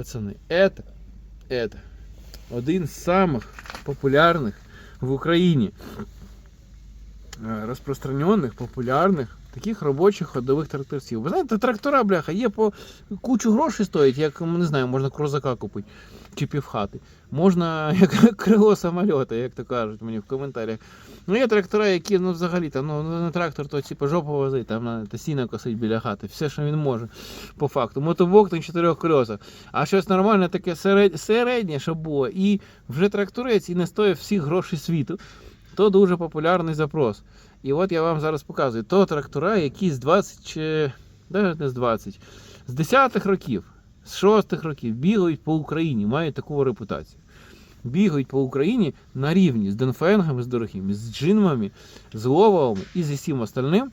пацани, это, это один з самых популярных в Україні е, розпространених, популярних таких робочих ходових тракторців. Ви знаєте, трактора, бляха, є по кучу грошей стоять, як не знаю, можна крузака купити чи півхати. Можна як крило самольота, як то кажуть мені в коментарях. Ну є трактора, які ну взагалі там ну не трактор, то типу жопу возить, там на та сіно косить біля хати. Все, що він може, по факту. Мотоблок на чотирьох колесах. А щось нормальне таке середнє, щоб було. І вже тракторець і не стоїть всіх грошей світу. То дуже популярний запрос. І от я вам зараз показую. То трактора, які з 20 чи навіть не з 20, з 10-х років, з 6-х років бігають по Україні, мають таку репутацію. Бігають по Україні на рівні з Денфенгами, з дорогими, з джинмами, з лововими і зі всім остальним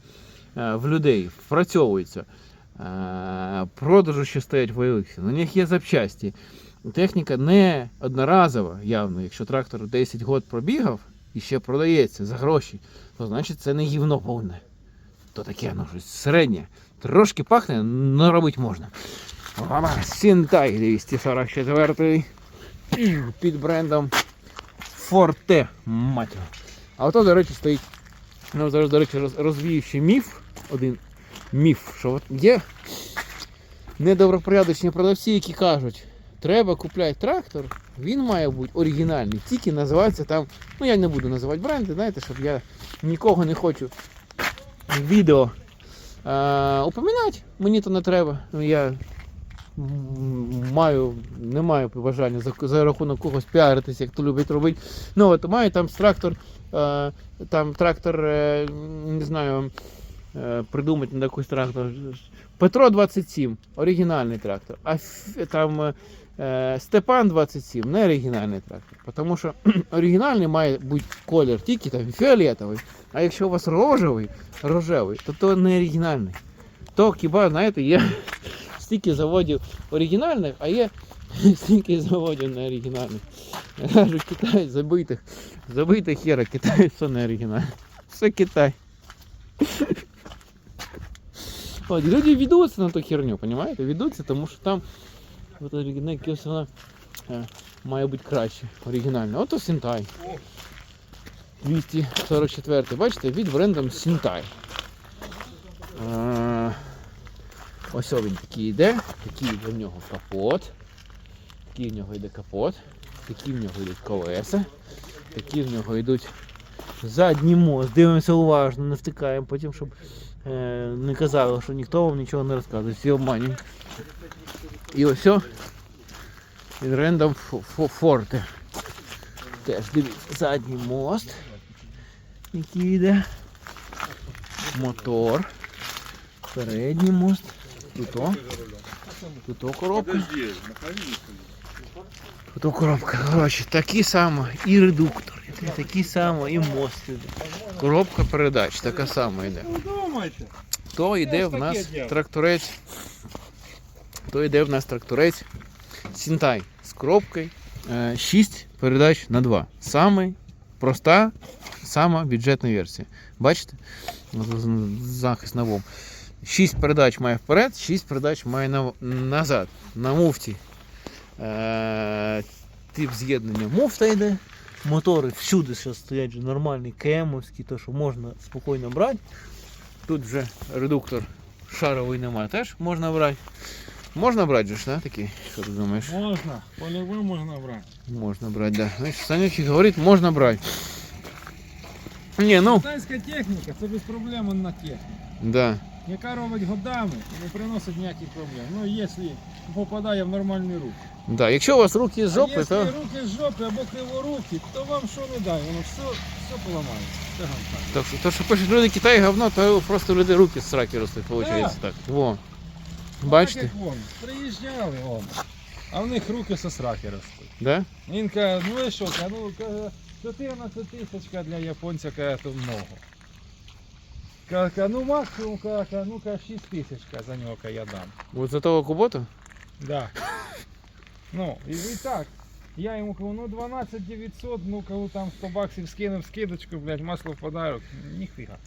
е, в людей впрацьовується. Е, Продажу ще стоять в OLX, на них є запчасті. Техніка не одноразова, явно. Якщо трактор 10 год пробігав і ще продається за гроші, то значить це не гівно повне. То таке ну, щось середнє. Трошки пахне, але робити можна. Сінтай 244 під брендом Forte, мать. А ото, до речі, стоїть. Ну, зараз, до речі, роз- міф. Один міф, що от є недобропорядочні продавці, які кажуть, треба купляти трактор, він має бути оригінальний. Тільки називається там. Ну я не буду називати бренди, знаєте, щоб я нікого не хочу відео е, упоминати. Мені то не треба. Я маю, не маю бажання за, за рахунок когось піаритися, як то любить робити. Ну от маю там трактор, е, там трактор, е, не знаю, придумати на якийсь трактор. Петро 27, оригінальний трактор. А там Степан 27, не оригінальний трактор. Тому що оригінальний має бути колір тільки там фіолетовий. А якщо у вас рожевий, рожевий, то то не оригінальний. То хіба, знаєте, є стільки заводів оригінальних, а є стільки заводів не оригінальних. Я кажу, Китай забитих, забитих хера, Китай все не оригінальне. Все Китай. От, люди ведуться на ту херню, понимаєте? Ведуться, тому що там от оригінальна якась вона е, має бути краще, оригінальна. Ото Сінтай. 244. Бачите, від брендом Сінтай. Е, Ось він такий йде, такий в нього капот. Такий в нього йде капот, такі в нього йдуть колеса, такі в нього йдуть задній мост. Дивимося уважно, не втикаємо потім, щоб е, не казали, що ніхто вам нічого не розказує, всі обманюють. І ось о, від рендом Форте. Теж дивіться, задній мост, який йде. Мотор. Передній мост. Тут о. Тут о коробка. Тут о коробка. Коротше, такі само і редуктор, такі само, і мост іде. Коробка передач, така сама йде. То йде в нас тракторець. То йде в нас тракторець Сінтай з коробкою 6 передач на 2. Самий проста, сама бюджетна версія. Бачите? Захист на ВОМ. 6 передач має вперед, 6 передач має на, назад. На муфті. Е, тип з'єднання муфта йде. Мотори всюди зараз стоять нормальні кемовські, то що можна спокійно брати. Тут вже редуктор шаровий немає, теж можна брати. Можна брати же да, такий? Що ти думаєш? Можна, по-любому можна брати. Можна брати, да. Знаєш, Санючий говорить, можна брати. Ні, ну, Китайська техніка це без проблем на техніка. да. Яка робить годами і не приносить ніяких проблем. Ну, якщо попадає в нормальні руки. Да. Якщо у вас руки з а жопи, якщо то. руки з жопи або криворукі, то вам що не дай, воно все, все поламається. Це гамка. Так, що, то, що пишуть люди Китай говно, то просто люди руки з сраки ростуть, виходить так. Во. Бачите? Так як вон, приїжджали вон, а в них руки со сраки ростуть. Да? Він каже, ну і що, каже, ну каже, 14 тисячка для японця каже, то много. Каже, ну максимум, каже, каже, ну каже, 6 тисяч каже, за нього каже, я дам. Вот за того куботу? Да. Ну, і, і так. Я йому кажу, ну 12 900, ну коли там 100 баксів скинув скидочку, блядь, масло в подарок. Ніфіга.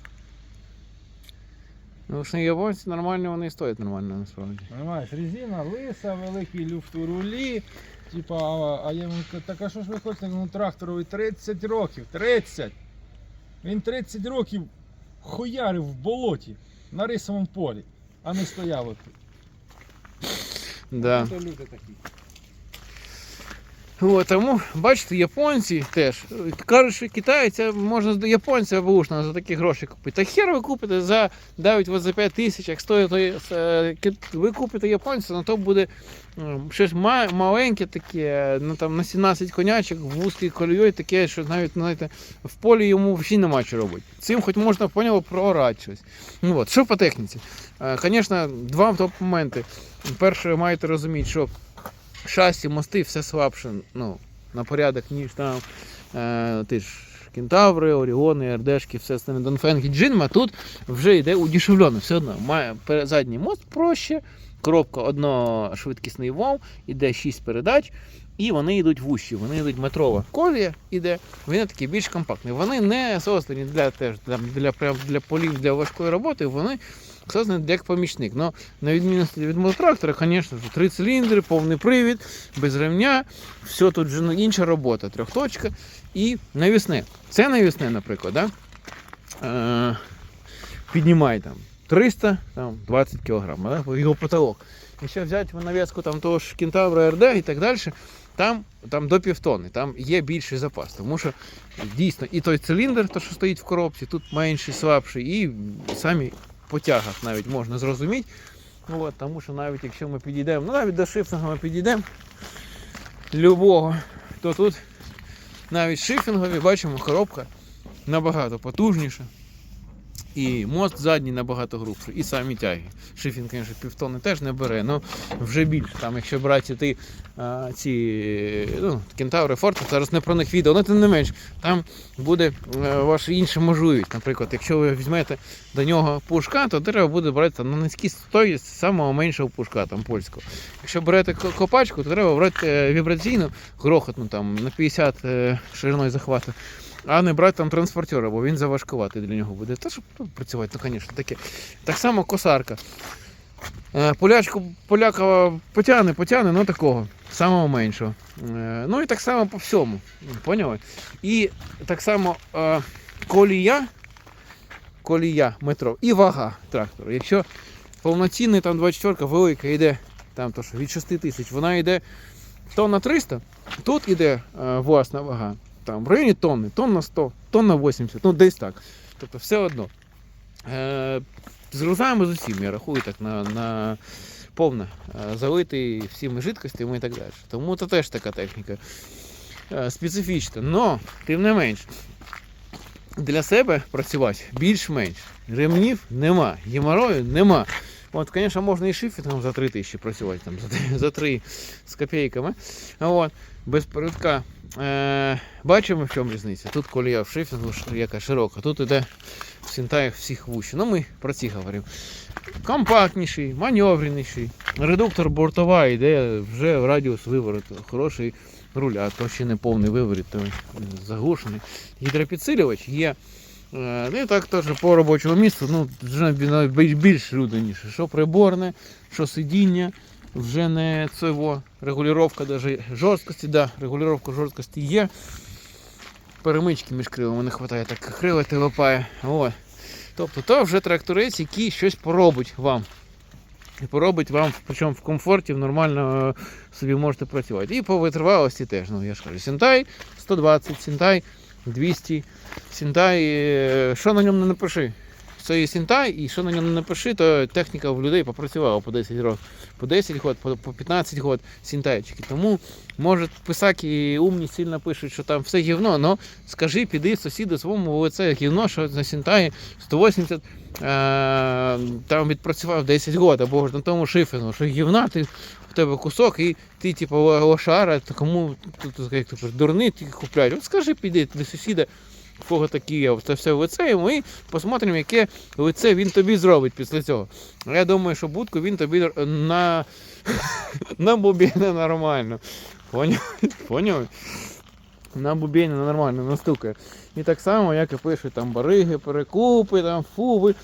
Ну, що японці нормально, вони і стоять нормально насправді. Понимаєш, резина лиса, великий люфт у рулі. Типа, а, а я йому кажу, так а що ж ви хочете? Ну тракторові 30 років, 30. Він 30 років хуярив в болоті на рисовому полі, а не стояв от тут. Да. То люди такі. От, тому, бачите, японці теж. Кажуть, що китайця можна японця бушна за такі гроші купити. Та хер ви купите за навіть за 5 тисяч, як стоїть е, ви купите японця, на то буде щось маленьке таке, ну там на 17 конячок, вузький колією таке, що навіть знаєте, в полі йому взагалі нема що робити. Цим хоч можна поняв проорати щось. Ну от, що по техніці? Звісно, два топ моменти. Перше, маєте розуміти, що шасі, мости все слабше ну, на порядок, ніж там е, ти ж кентаври, оріони, РДшки, все Донфенг і Джинма. Тут вже йде удішевлено. Все одно має задній мост проще, коробка одношвидкісний вов, іде 6 передач. І вони йдуть вущі, вони йдуть метрова колія іде, вони такі більш компактні. Вони не создані для теж для, для, для полів для важкої роботи, вони создані як помічник. Но на відмінності від мототрактора, звісно три циліндри, повний привід, без ремня, все тут вже інша робота, трьохточка і навісне. Це навісне, наприклад, да? е, піднімає там 300, там, 20 кг, його потолок. Якщо взяти нав'язку того ж кентавра РД і так далі, там, там до півтони, там є більший запас. Тому що дійсно і той циліндр, то, що стоїть в коробці, тут менший, слабший, і самі по тягах навіть можна зрозуміти. От, тому що навіть якщо ми підійдемо, ну навіть до шифтинга ми підійдемо любого, то тут навіть шифінгові бачимо, коробка набагато потужніша. І мост задній набагато грубший, і самі тяги. Шифінг, звісно, півтони теж не бере, але вже більше. Там, якщо брати ті, а, ці ну, кентаври Форти, зараз не про них відео, але тим не менш, там буде е, ваша інша можливість. Наприклад, якщо ви візьмете до нього пушка, то треба буде брати там, на низькій стойці самого меншого пушка, там польського. Якщо берете копачку, то треба брати е, вібраційну, грохотну там на 50 е, шириною захвату. А не брати там транспортера, бо він заважкуватий для нього буде. Та щоб ну, працювати, ну, звісно, таке. Так само косарка. Е, Полячку поляка потягне, потягне, ну такого, самого меншого. Е, Ну і так само по всьому. Поняли? І так само е, колія, колія метро і вага трактору. Якщо повноцінний там 24 велика йде там то що від 6 тисяч, вона йде тонна 300, тут іде е, власна вага. Там в районі тонни, тонна 100, тонна 80, ну десь так. Тобто все одно. Е, з з усім, я рахую так на, на повне, е, залитий всіми жидкостями і так далі. Тому це теж така техніка е, специфічна. Но, тим не менш, для себе працювати більш-менш. Ремнів нема, геморою нема. От, звісно, можна і шифінгом за 3 тисячі працювати, там, за 3 з копійками. От, без передка. Е, бачимо, в чому різниця. Тут колія в шифінгу яка широка, тут іде в синтаях всіх вущі. Ну, ми про ці говоримо. Компактніший, маневреніший. Редуктор бортова йде вже в радіус вивороту. Хороший руль, а то ще не повний виворіт, то заглушений. Гідропідсилювач є. Е, Ну і так теж по робочому місцю, ну, більш- більш людяніше. Що приборне, що сидіння, вже не цього. Регулювання даже жорсткості, да, регулювання жорсткості є. Перемички між кривами не вистачає, так крила телепає. От. Тобто то вже тракторець, який щось поробить вам. І поробить вам, причому в комфорті, в нормально е, собі можете працювати. І по витривалості теж. Ну, я ж кажу, Сінтай 120, Сінтай 200, Сінтай, е, що на ньому не напиши. Це і Сінтай, і що на ньому не напиши, то техніка в людей попрацювала по 10 років, по 10 год, по, по 15 год Сінтайчики. Тому, може, писаки умні сильно пишуть, що там все гівно, але скажи, піди сусіду своєму лице гівно, що на Сінтаї 180 е, там відпрацював 10 років, або ж на тому шифінгу, що гівна, ти в тебе кусок, і ти, типу, лошара, то кому тут, як ти дурний, тільки купляють. От скажи, піди до сусіда, в кого такі це все лице, і ми посмотримо, яке лице він тобі зробить після цього. Я думаю, що будку він тобі на, на бубіна нормально. Поняв? На бубіна нормально настукає. І так само, як і пишуть там бариги, перекупи, там фуби.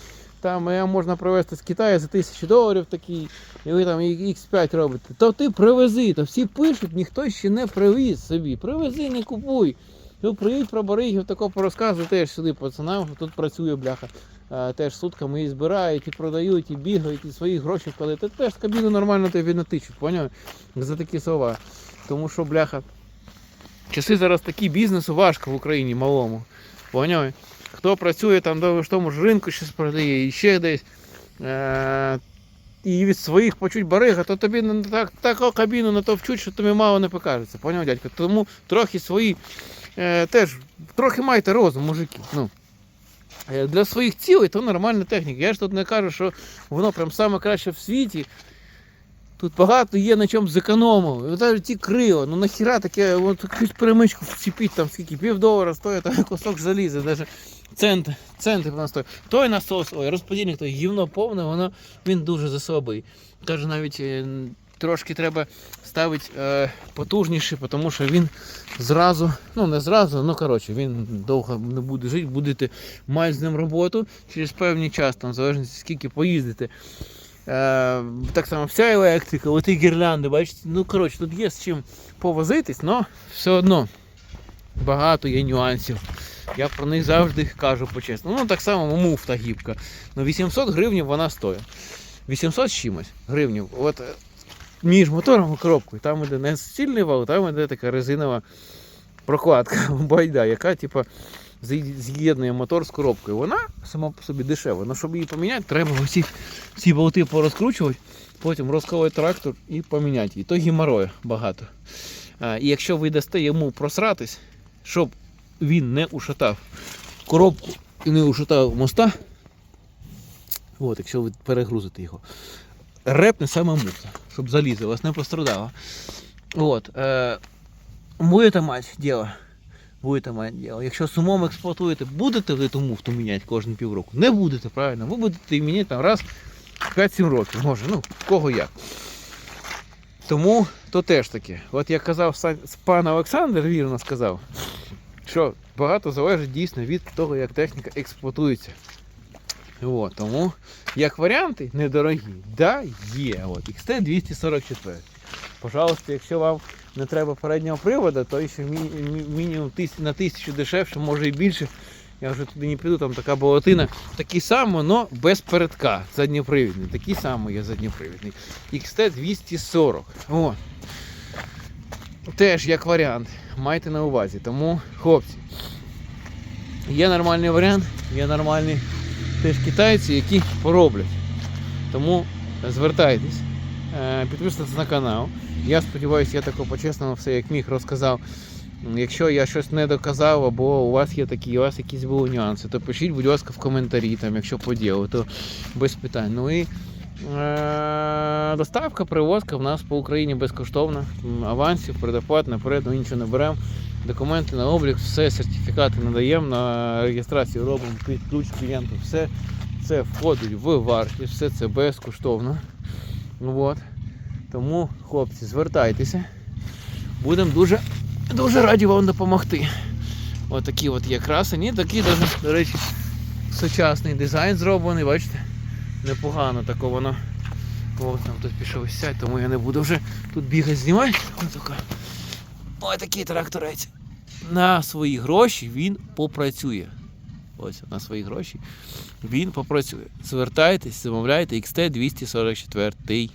там е, можна привезти з Китаю за тисячу доларів такий, і ви там X5 робите. То ти привези, то всі пишуть, ніхто ще не привіз собі. Привези, не купуй. Ну, приїдь про баригів, тако порозказуй теж сюди пацанам, що тут працює бляха. Е, теж сутками і збирають, і продають, і бігають, і свої гроші вкладають. Та теж кабіну нормально тобі натичуть, поняв? За такі слова. Тому що, бляха, часи зараз такі бізнесу важко в Україні малому. Поняв? Хто працює там до тому ж ринку щось продає і ще десь. Е- і від своїх почуть барига, то тобі так, таку кабіну на то що тобі мало не покажеться. Поняв, дядько? Тому трохи свої е, теж трохи майте розум, мужики. Ну. Е, Для своїх цілей то нормальна техніка. Я ж тут не кажу, що воно прям саме краще в світі. Тут багато є на чому зекономили. І навіть ті крила, ну нахіра таке, от якусь перемичку вціпіть, там скільки пів долара стоїть, там кусок заліза, навіть цент, центи вона стоїть. Той насос, ой, розподільник, той гівно повне, воно він дуже засобий. Каже, навіть е, трошки треба ставити е, потужніше, тому що він зразу, ну не зразу, ну коротше, він довго не буде жити, будете мати з ним роботу через певний час, там, в залежності скільки поїздите. Е, так само вся електрика, оті гірлянди, бачите, ну коротше, тут є з чим повозитись, але все одно багато є нюансів. Я про них завжди кажу по-чесному. Ну так само муфта гібка. Ну 800 гривнів вона стоїть. 800 з чимось гривнів. От між мотором і коробкою. Там іде не стільний вал, там іде така резинова прокладка байда, яка типа з'ї- з'єднує мотор з коробкою. Вона сама по собі дешева. Але щоб її поміняти, треба оці ці болти порозкручувати, потім розколоти трактор і поміняти її. То геморою багато. А, і якщо ви дасте йому просратись, щоб він не ушатав коробку і не ушатав моста, от, якщо ви перегрузите його, репне саме муфта, щоб залізо вас не пострадало. От, е, будете мати діло. Будете мати діло. Якщо сумом експлуатуєте, будете ви ту муфту міняти кожен півроку? Не будете, правильно. Ви будете її міняти там раз в 5-7 років, може, ну, кого як. Тому то теж таке. От як казав пан Олександр, вірно сказав, що багато залежить дійсно від того, як техніка експлуатується. От, тому, як варіанти, недорогі. Да, є. От, XT244. Пожалуйста, якщо вам не треба переднього приводу, то ще мі- мі- мінімум на тисячу дешевше, може і більше. Я вже туди не піду, там така болотина. Такий самий, але без передка. Задньопривідний. Такий самий є задньопривідний. XT240. О. Теж як варіант. Майте на увазі. Тому, хлопці, є нормальний варіант, є нормальні теж китайці, які пороблять. Тому звертайтесь, е, підписуйтесь на канал. Я сподіваюся, я тако по-чесному все як міг розказав. Якщо я щось не доказав, або у вас є такі, у вас якісь були нюанси, то пишіть, будь ласка, в коментарі, там, якщо по ділу, то без питань. Ну і е- доставка, привозка в нас по Україні безкоштовна. Авансів, предоплат, наперед, ну нічого не беремо. Документи на облік, все, сертифікати надаємо, на реєстрацію робимо під ключ клієнту. Все це входить в вартість, все це безкоштовно. От. Тому, хлопці, звертайтеся. Будемо дуже, дуже раді вам допомогти. Отакі от є красені, даже, до речі, сучасний дизайн зроблений, бачите? Непогано тако воно. О, там хтось пішов сядь, тому я не буду вже тут бігати знімати. Ось такий тракторець. На свої гроші він попрацює. Ось на свої гроші він попрацює. Звертайтесь, замовляйте XT244.